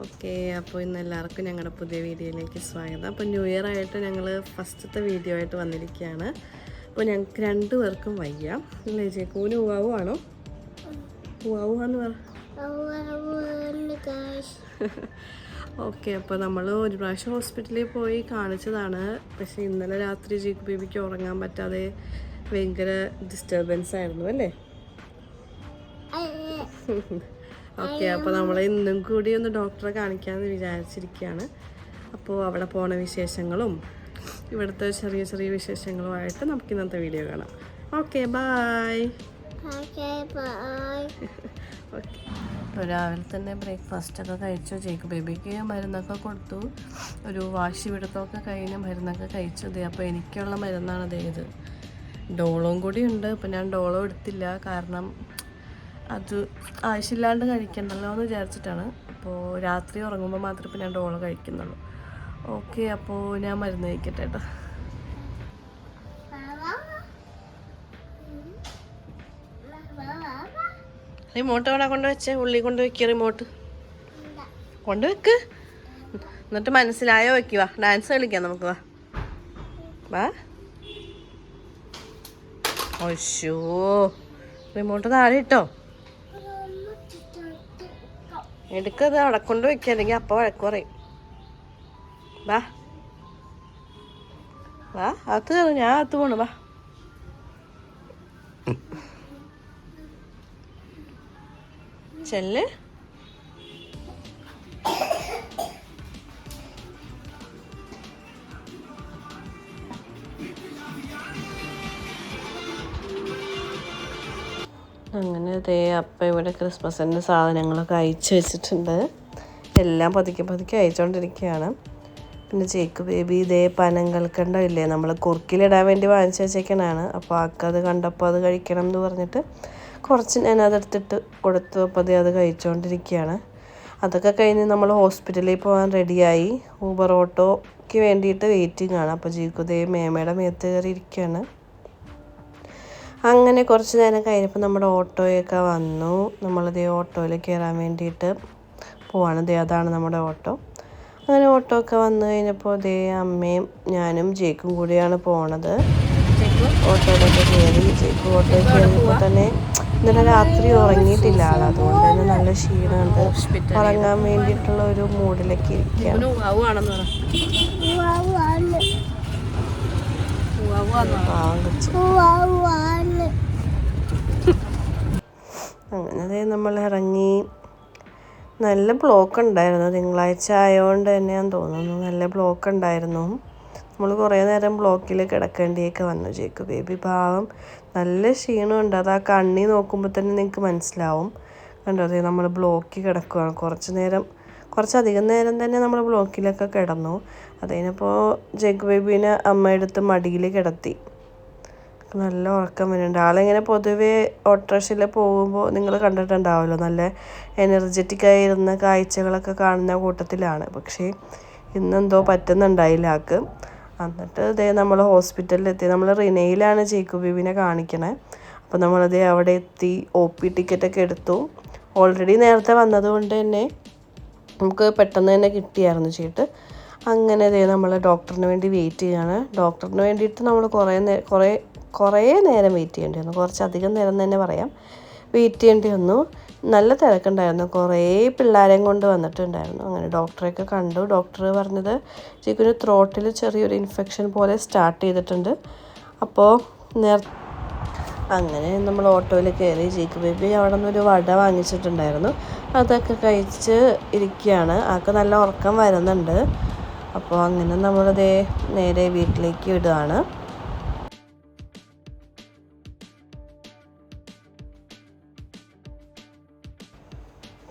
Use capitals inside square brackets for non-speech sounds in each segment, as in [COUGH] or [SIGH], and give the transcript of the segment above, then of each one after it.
Okay അപ്പോൾ ഇന്ന് എല്ലാവർക്കും ഞങ്ങളുടെ പുതിയ വീഡിയോയിലേക്ക് സ്വാഗതം. അപ്പോൾ ന്യൂ ഇയർ ആയിട്ട് ഞങ്ങൾ ഫസ്റ്റത്തെ വീഡിയോ ആയിട്ട് വന്നിരിക്കുകയാണ്. അപ്പോൾ ഞങ്ങൾക്ക് രണ്ടു പേർക്കും വയ്യ. അല്ലേ ചേക്കൂന് ഉവാവു ആണോ? ഉവാവു എന്ന് പറ. ഓക്കെ അപ്പോൾ നമ്മൾ ഒരു പ്രാവശ്യം ഹോസ്പിറ്റലിൽ പോയി കാണിച്ചതാണ്. പക്ഷേ ഇന്നലെ രാത്രി ജീക്ക് ബേബിക്ക് ഉറങ്ങാൻ പറ്റാതെ ഭയങ്കര ഡിസ്റ്റർബൻസ് ആയിരുന്നു അല്ലേ? ഓക്കെ അപ്പോൾ നമ്മൾ ഇന്നും കൂടി ഒന്ന് ഡോക്ടറെ കാണിക്കാമെന്ന് വിചാരിച്ചിരിക്കുകയാണ് അപ്പോൾ അവിടെ പോണ വിശേഷങ്ങളും ഇവിടുത്തെ ചെറിയ ചെറിയ വിശേഷങ്ങളുമായിട്ട് നമുക്ക് ഇന്നത്തെ വീഡിയോ കാണാം. Okay bye okay bye okay. അപ്പോൾ രാവിലെ തന്നെ ബ്രേക്ക്ഫാസ്റ്റ് ഒക്കെ കഴിച്ചു. ജേക്ക് ബേബിക്ക് മരുന്നൊക്കെ കൊടുത്തു. ഒരു വാശി പിടുത്തമൊക്കെ കഴിഞ്ഞ് മരുന്നൊക്കെ കഴിച്ചു. ദേ അപ്പോൾ എനിക്കുള്ള മരുന്നാണ് ദേ ഇത്. ഡോളും കൂടി ഉണ്ട്. അപ്പോൾ ഞാൻ ഡോളോ എടുത്തില്ല. കാരണം അത് ആവശ്യമില്ലാണ്ട് കഴിക്കണ്ടല്ലോ എന്ന് വിചാരിച്ചിട്ടാണ്. അപ്പോൾ രാത്രി ഉറങ്ങുമ്പോൾ മാത്രമേ ഇപ്പം ഞാൻ ഡോള കഴിക്കുന്നുള്ളൂ. ഓക്കെ അപ്പോൾ ഞാൻ മരുന്ന് കഴിക്കട്ടെ കേട്ടോ റിമോട്ട് അവിടെ കൊണ്ട് വെച്ചേ? ഉള്ളി കൊണ്ട് വെക്കുക റിമോട്ട്. കൊണ്ട് വെക്ക്. എന്നിട്ട് മനസ്സിലായോ വെക്കുക ഡാൻസ് കളിക്കാം നമുക്ക് വാ. വാ. ഒശോ റിമോട്ട് താഴെ ഇട്ടോ. എടുക്കത് അവിടെ കൊണ്ട് അല്ലെങ്കിൽ അപ്പ വഴക്ക് പറയും. വാ. വാ അകത്ത് കയറും ഞാൻ അകത്ത് പോണു വാ. ചെല്ല്. അങ്ങനെ ദേ അപ്പം ഇവിടെ ക്രിസ്മസിന്റെ സാധനങ്ങളൊക്കെ അയച്ചു വെച്ചിട്ടുണ്ട്. എല്ലാം പതുക്കെ പതുക്കെ അയച്ചുകൊണ്ടിരിക്കുകയാണ് പിന്നെ ചേക്ക് ബേബി ഇതേ പനം കൽക്കണ്ടം ഇല്ലേ നമ്മൾ കുറുക്കിലിടാൻ വേണ്ടി വാങ്ങിച്ചു വെച്ചേക്കണാണ്. അപ്പോൾ ആക്കത് കണ്ടപ്പോൾ അത് കഴിക്കണം എന്ന് പറഞ്ഞിട്ട് കുറച്ച് ഞാൻ അതെടുത്തിട്ട് കൊടുത്തു. അപ്പോൾ അത് അത് കഴിച്ചുകൊണ്ടിരിക്കുകയാണ് അതൊക്കെ കഴിഞ്ഞ് നമ്മൾ ഹോസ്പിറ്റലിൽ പോകാൻ റെഡിയായി. ഊബർ ഓട്ടോയ്ക്ക് വേണ്ടിയിട്ട് വെയിറ്റിംഗ് ആണ് അപ്പോൾ ജീക്കുതേ മേമയുടെ മേത്ത് കയറി ഇരിക്കുകയാണ് അങ്ങനെ കുറച്ച് നേരം കഴിഞ്ഞപ്പോൾ നമ്മുടെ ഓട്ടോയൊക്കെ വന്നു. നമ്മളത് ഓട്ടോയിൽ കയറാൻ വേണ്ടിയിട്ട് പോവാണ്. ദേ അതാണ് നമ്മുടെ ഓട്ടോ. അങ്ങനെ ഓട്ടോ ഒക്കെ വന്നു കഴിഞ്ഞപ്പോൾ ദേ അമ്മയും ഞാനും ജേക്കും കൂടിയാണ് പോണത്. ഓട്ടോയിലൊക്കെ കയറി. ജേക്ക് ഓട്ടോ കയറിയപ്പോൾ തന്നെ ഇന്നലെ രാത്രി ഉറങ്ങിയിട്ടില്ല ആൾ അതുകൊണ്ട് തന്നെ നല്ല ക്ഷീണമുണ്ട്. ഉറങ്ങാൻ വേണ്ടിയിട്ടുള്ള ഒരു മൂഡിലൊക്കെ ഇരിക്കുകയാണ്. അങ്ങനെ നമ്മൾ ഇറങ്ങി നല്ല ബ്ലോക്ക് ഉണ്ടായിരുന്നു തിങ്കളാഴ്ച ആയതുകൊണ്ട് തന്നെയാന്ന് തോന്നുന്നു. നല്ല ബ്ലോക്ക് ഉണ്ടായിരുന്നു നമ്മൾ കുറേ നേരം ബ്ലോക്കിൽ കിടക്കേണ്ടിയൊക്കെ വന്നു ജേക്ക് ബേബി. പാവം. നല്ല ക്ഷീണമുണ്ട് അത് ആ കണ്ണി നോക്കുമ്പോൾ തന്നെ നിങ്ങൾക്ക് മനസ്സിലാവും. കണ്ടോ? അതെ നമ്മൾ ബ്ലോക്കിൽ കിടക്കുകയാണ് കുറച്ച് നേരം കുറച്ചധികം നേരം തന്നെ നമ്മൾ ബ്ലോക്കിലൊക്കെ കിടന്നു. അതിനിപ്പോൾ ജഗ് ബേബീനെ അമ്മ എടുത്ത് മടിയിൽ കിടത്തി. നല്ല ഉറക്കം വരുന്നുണ്ട്. ആളിങ്ങനെ പൊതുവേ ഓട്ടോറിക്ഷയിൽ പോകുമ്പോൾ നിങ്ങൾ കണ്ടിട്ടുണ്ടാവുമല്ലോ നല്ല എനർജറ്റിക് ആയിരുന്ന കാഴ്ചകളൊക്കെ കാണുന്ന കൂട്ടത്തിലാണ്. പക്ഷേ ഇന്നെന്തോ പറ്റുന്നുണ്ടായില്ല ആൾക്ക്. എന്നിട്ട് ഇതേ നമ്മൾ ഹോസ്പിറ്റലിൽ എത്തി നമ്മൾ റിനയിലാണ് ജേക്കു ബീബിനെ കാണിക്കണേ. അപ്പോൾ നമ്മളതേ അവിടെ എത്തി ഒ പി ടിക്കറ്റൊക്കെ എടുത്തു. ഓൾറെഡി നേരത്തെ വന്നതുകൊണ്ട് തന്നെ നമുക്ക് പെട്ടെന്ന് തന്നെ കിട്ടിയായിരുന്നു ചീട്ട്. അങ്ങനെ ദേ നമ്മൾ ഡോക്ടറിന് വേണ്ടി വെയിറ്റ് ചെയ്യുകയാണ് ഡോക്ടറിന് വേണ്ടിയിട്ട് നമ്മൾ കുറേ കുറേ കുറേ നേരം വെയിറ്റ് ചെയ്യേണ്ടി വന്നു. കുറച്ചധികം നേരം തന്നെ പറയാം. വെയിറ്റ് ചെയ്യേണ്ടി വന്നു. നല്ല തിരക്കുണ്ടായിരുന്നു. കുറേ പിള്ളേരെയും കൊണ്ട് വന്നിട്ടുണ്ടായിരുന്നു. അങ്ങനെ ഡോക്ടറെയൊക്കെ കണ്ടു. ഡോക്ടർ പറഞ്ഞത് ചിക്കുന് ത്രോട്ടിൽ ചെറിയൊരു ഇൻഫെക്ഷൻ പോലെ സ്റ്റാർട്ട് ചെയ്തിട്ടുണ്ട്. അപ്പോൾ നേർ അങ്ങനെ നമ്മൾ ഓട്ടോയിൽ കയറി ജീക്ക് ബേബി അവിടെ നിന്ന് ഒരു വട വാങ്ങിച്ചിട്ടുണ്ടായിരുന്നു. അതൊക്കെ കഴിച്ച് ഇരിക്കുകയാണ്. ആൾക്ക് നല്ല ഉറക്കം വരുന്നുണ്ട്. അപ്പോൾ അങ്ങനെ നമ്മളതേ നേരെ വീട്ടിലേക്ക് വിടുകയാണ്.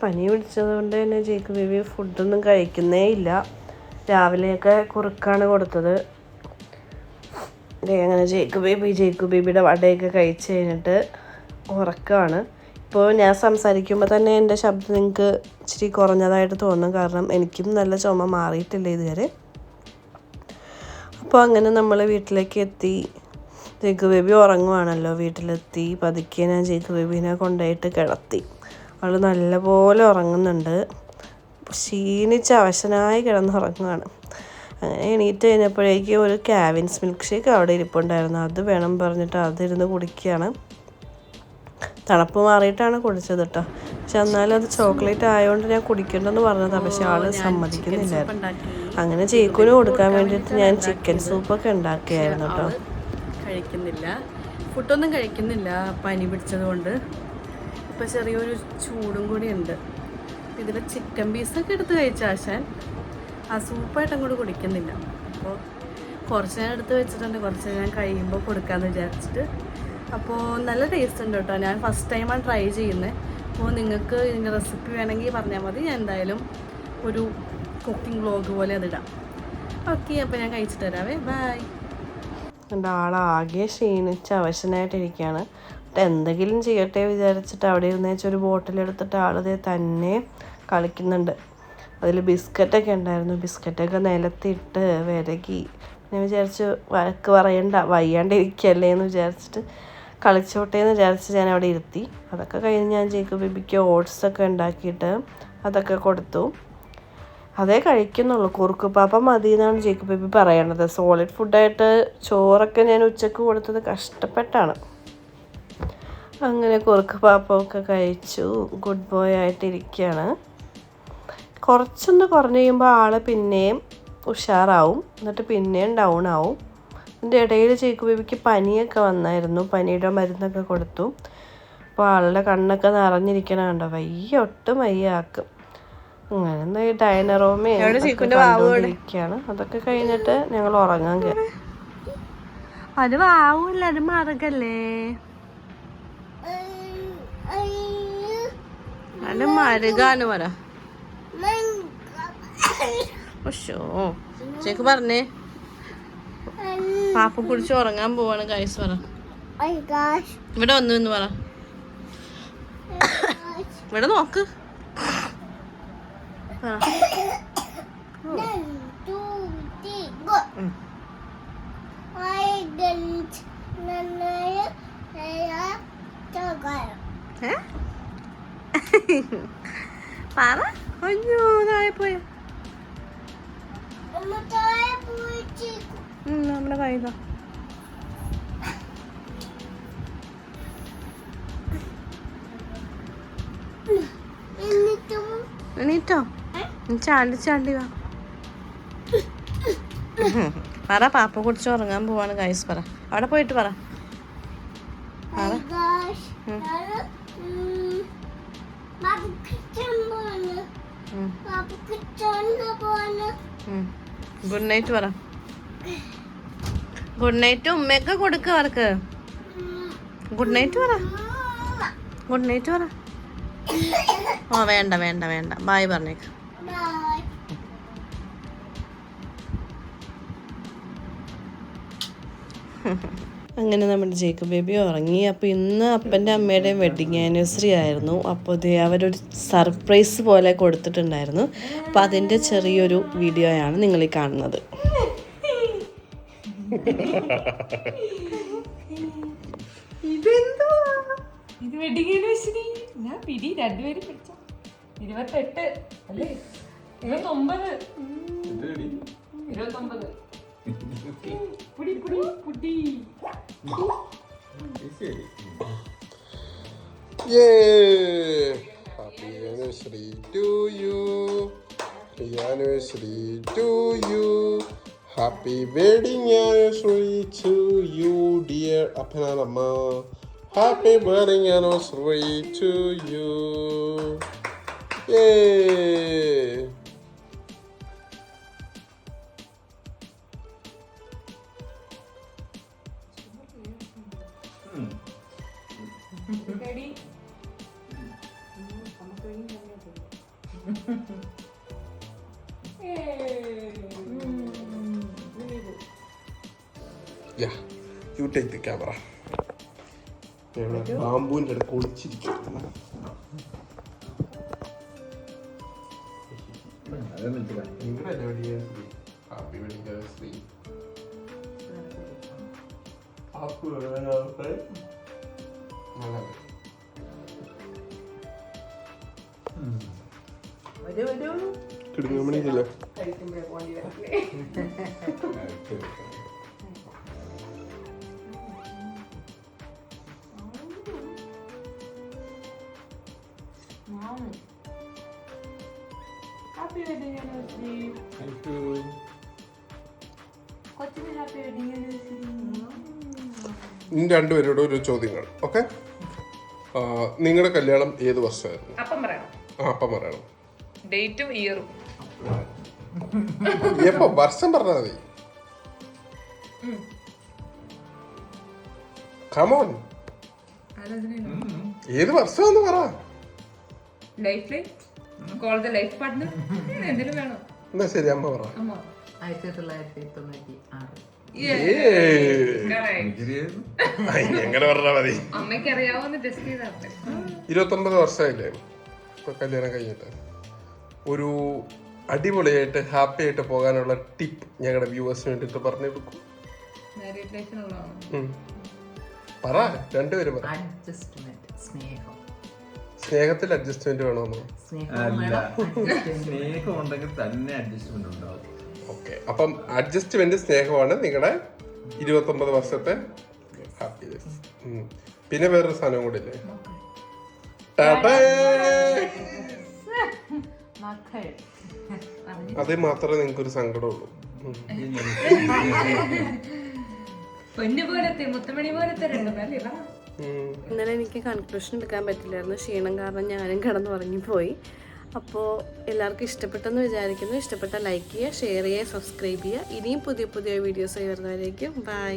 പനി പിടിച്ചത് കൊണ്ട് തന്നെ ജേക്ക് ബേബി ഫുഡൊന്നും കഴിക്കുന്നേ ഇല്ല. രാവിലെയൊക്കെ കുറുക്കാണ് കൊടുത്തത്. അങ്ങനെ ജേക്ക് ബേബി ജേക്ക് ബേബിയുടെ വടയൊക്കെ കഴിച്ച് കഴിഞ്ഞിട്ട് ഉറക്കമാണ് ഇപ്പോൾ ഞാൻ സംസാരിക്കുമ്പോൾ തന്നെ എന്റെ ശബ്ദം നിങ്ങൾക്ക് ഇച്ചിരി കുറഞ്ഞതായിട്ട് തോന്നും. കാരണം എനിക്കും നല്ല ചുമ മാറിയിട്ടില്ല ഇതുവരെ. അപ്പോൾ അങ്ങനെ നമ്മൾ വീട്ടിലേക്ക് എത്തി. ജേക്ക് ബേബി ഉറങ്ങുവാണല്ലോ. വീട്ടിലെത്തി. പതുക്കെ ഞാൻ ജേക്ക് ബേബിനെ കൊണ്ടുപോയിട്ട് കിടത്തി. അവൾ നല്ലപോലെ ഉറങ്ങുന്നുണ്ട്. ക്ഷീണിച്ച് അവശനായി കിടന്നുറങ്ങുകയാണ് അങ്ങനെ എണീറ്റ് കഴിഞ്ഞപ്പോഴേക്കും ഒരു കാവിൻസ് മിൽക്ക് ഷേക്ക് അവിടെ ഇരിപ്പുണ്ടായിരുന്നു. അത് വേണം പറഞ്ഞിട്ട് അതിരുന്ന് കുടിക്കുകയാണ്. തണുപ്പ് മാറിയിട്ടാണ് കുടിച്ചത് കേട്ടോ പക്ഷെ എന്നാലും അത് ചോക്ലേറ്റ് ആയതുകൊണ്ട് ഞാൻ കുടിക്കണ്ടെന്ന് പറഞ്ഞതാണ് പക്ഷെ ആൾ സമ്മതിക്കുന്നില്ലായിരുന്നു. അങ്ങനെ ചീക്കുന് കൊടുക്കാൻ വേണ്ടിയിട്ട് ഞാൻ ചിക്കൻ സൂപ്പൊക്കെ ഉണ്ടാക്കിയായിരുന്നു കേട്ടോ കഴിക്കുന്നില്ല. ഫുഡൊന്നും കഴിക്കുന്നില്ല പനി പിടിച്ചത് കൊണ്ട് ഇപ്പൊ ചെറിയൊരു ചൂടും കൂടി ഉണ്ട്. ഇതിൽ ചിക്കൻ പീസൊക്കെ എടുത്ത് കഴിച്ച ആശാൻ. ആ സൂപ്പായിട്ട് അങ്ങോട്ട് കുടിക്കുന്നില്ല. അപ്പോൾ കുറച്ച് ഞാൻ എടുത്ത് വെച്ചിട്ടുണ്ട്. കുറച്ച് ഞാൻ കഴിയുമ്പോൾ കൊടുക്കാമെന്ന് വിചാരിച്ചിട്ട് അപ്പോൾ നല്ല ടേസ്റ്റ് ഉണ്ട് കേട്ടോ. ഞാൻ ഫസ്റ്റ് ടൈമാണ് ട്രൈ ചെയ്യുന്നത് അപ്പോൾ നിങ്ങൾക്ക് ഇതിന്റെ റെസിപ്പി വേണമെങ്കിൽ പറഞ്ഞാൽ മതി. ഞാൻ എന്തായാലും ഒരു കുക്കിംഗ് വ്ലോഗ് പോലെ അതിടാം ഓക്കെ അപ്പോൾ ഞാൻ കഴിച്ചിട്ട് തരാവേ ബൈ എന്റെ ആളാകെ ക്ഷീണിച്ച് അവശനായിട്ടിരിക്കുകയാണ്. എന്തെങ്കിലും ചെയ്യട്ടെ വിചാരിച്ചിട്ട് അവിടെ ഇരുന്നേച്ച് ഒരു ബോട്ടിലെടുത്തിട്ട് ആളിതേ തന്നെ കളിക്കുന്നുണ്ട്. അതിൽ ബിസ്ക്കറ്റൊക്കെ ഉണ്ടായിരുന്നു. ബിസ്ക്കറ്റൊക്കെ നിലത്തിട്ട് വിരകി ഞാൻ വിചാരിച്ചു വഴക്ക് പറയണ്ട വയ്യാണ്ടിരിക്കല്ലേ എന്ന് വിചാരിച്ചിട്ട് കളിച്ചോട്ടെ എന്ന് വിചാരിച്ച് ഞാൻ അവിടെ ഇരുത്തി. അതൊക്കെ കഴിഞ്ഞ് ഞാൻ ജേക്കു ബേബിക്ക് ഓട്സൊക്കെ ഉണ്ടാക്കിയിട്ട് അതൊക്കെ കൊടുത്തു. അതേ കഴിക്കുന്നുള്ളൂ. കുറുക്ക് പാപ്പ മതി എന്നാണ് ജേക്കു ബേബി പറയണത്. സോളിഡ് ഫുഡായിട്ട് ചോറൊക്കെ ഞാൻ ഉച്ചയ്ക്ക് കൊടുത്തത് കഷ്ടപ്പെട്ടാണ്. അങ്ങനെ കുറുക്ക് പാപ്പമൊക്കെ കഴിച്ചു ഗുഡ് ബോയ് ആയിട്ടിരിക്കുകയാണ് കുറച്ചൊന്ന് കുറഞ്ഞ് കഴിയുമ്പോൾ ആൾ പിന്നെയും ഉഷാറാവും. എന്നിട്ട് പിന്നെയും ഡൗൺ ആവും. ഇതിന്റെ ഇടയിൽ ചേക്കു ബേബിക്ക് പനിയൊക്കെ വന്നായിരുന്നു. പനിയുടെ മരുന്നൊക്കെ കൊടുത്തു. അപ്പോൾ ആളുടെ കണ്ണൊക്കെ നിറഞ്ഞിരിക്കണ കണ്ടോ? വയ്യ ഒട്ടും വയ്യാക്കും. അങ്ങനെ ഈ കണ്ടുകൊണ്ടിരിക്കുകയാണ്. അതൊക്കെ കഴിഞ്ഞിട്ട് ഞങ്ങൾ ഉറങ്ങാൻ കയറി അത് വാവൂല്ല അത് മറുകല്ലേ അത് മരുകാന്ന് പറ. ഉഷോ. ചേക്ക് പറഞ്ഞേ. പാപ്പ കുടിച്ച് ഉറങ്ങാൻ പോവാണ് ഗൈസ് പറ. Oh. ഇവിടെ വന്നു എന്ന് പറ. ഇവിടെ നോക്ക്. പറ. One, two, three, നമ്മുടെ Initum. എണീറ്റോ? ചാണ്ടി ചാണ്ടി വാ. പറ പാപ്പ കുടിച്ച് ഉറങ്ങാൻ പോവാണ് കൈസ് പറ. അവിടെ പോയിട്ട് പറ. ഗുഡ് നൈറ്റ് പറ. ഗുഡ് നൈറ്റ് ഉമ്മയൊക്കെ കൊടുക്കുക അവർക്ക്. ഗുഡ് നൈറ്റ് പറ. ഗുഡ് നൈറ്റ് പറ. ഓ വേണ്ട വേണ്ട വേണ്ട. ബായ് പറഞ്ഞേക്ക. അങ്ങനെ നമ്മുടെ ജേക്കബ് ബേബി ഉറങ്ങി. അപ്പോൾ ഇന്ന് അപ്പന്റെ അമ്മയുടെയും വെഡിങ് ആനിവേഴ്സറി ആയിരുന്നു. അപ്പോൾ ഇത് അവരൊരു സർപ്രൈസ് പോലെ കൊടുത്തിട്ടുണ്ടായിരുന്നു. അപ്പോൾ അതിന്റെ ചെറിയൊരു വീഡിയോയാണ് നിങ്ങൾ ഈ കാണുന്നത്. ഇത് വെഡിങ് ആനിവേഴ്സറി. ഞാൻ പിടി രണ്ടുപേരും പിടിച്ച. ഇരുപത്തെട്ട്. അല്ലേ? ഇരുപത്തൊമ്പത്. ഇരുപത്തൊമ്പത്. പുടി പുടി പുടി. Yay! Happy anniversary to you. Happy anniversary to you. Happy wedding anniversary to you, dear Appanamma. Happy wedding anniversary to you. Yay! Yeah, you take the camera. ബാമ്പുവിന്റെ അടുത്ത് ഒളിച്ചിരിക്കുന്നു. Happy wedding anniversary happy wedding anniversary നല്ലത്. ഒരു [LAUGHS] രണ്ടുപേരോട് ഒരു ചോദ്യങ്ങൾ okay നിങ്ങളുടെ കല്യാണം ഏത് വർഷമായിരുന്നു? അപ്പം പറയണം. ആ അപ്പം പറയണം. ഡേറ്റും ഇയറും എപ്പോ? വർഷം പറഞ്ഞാൽ മതി. കമോൺ ഏത് വർഷമെന്ന് പറ. Life life call the life partner എന്തിനും വേണം. എന്നാ ശരി അമ്മ പറ. അമ്മ. ആയിരത്തി തൊള്ളായിരത്തി തൊണ്ണൂറ്റി ആറ്. [LAUGHS] എങ്ങനെ പറഞ്ഞാ മതി. ഇരുപത്തൊമ്പത് വർഷമായില്ലേ? ഇപ്പൊ കല്യാണം കഴിഞ്ഞിട്ട്. ഒരു അടിപൊളിയായിട്ട് ഹാപ്പി ആയിട്ട് പോകാനുള്ള ടിപ്പ് ഞങ്ങളുടെ വ്യൂവേഴ്സിന് വേണ്ടിട്ട് പറഞ്ഞു കൊടുക്കും. പറ രണ്ടുപേരും പറ. സ്നേഹത്തിൽ അഡ്ജസ്റ്റ്മെന്റ് വേണോ. സ്നേഹം ഉണ്ടെങ്കിൽ തന്നെ അഡ്ജസ്റ്റ്മെന്റ് ഉണ്ടാവും. ഓക്കെ. അപ്പം അഡ്ജസ്റ്റ്മെന്റ് സ്നേഹമാണ് നിങ്ങളുടെ ഇരുപത്തൊമ്പത് വർഷത്തെ ഹാപ്പിനെസ് പിന്നെ വേറൊരു സാധനം കൂടി ഇല്ലേ? അത് മാത്രമേ നിങ്ങൾക്ക് ഒരു സങ്കടമുള്ളൂ ഇന്നലെ എനിക്ക് കൺക്ലൂഷൻ എടുക്കാൻ പറ്റില്ലായിരുന്നു. ക്ഷീണം കാരണം ഞാനും കടന്നു ഉറങ്ങിപ്പോയി അപ്പോൾ എല്ലാവർക്കും ഇഷ്ടപ്പെട്ടെന്ന് വിചാരിക്കുന്നു. ഇഷ്ടപ്പെട്ട ലൈക്ക് ചെയ്യുക ഷെയർ ചെയ്യുക സബ്സ്ക്രൈബ് ചെയ്യുക. ഇനിയും പുതിയ പുതിയ വീഡിയോസ് വരുന്നവരേക്കും ബൈ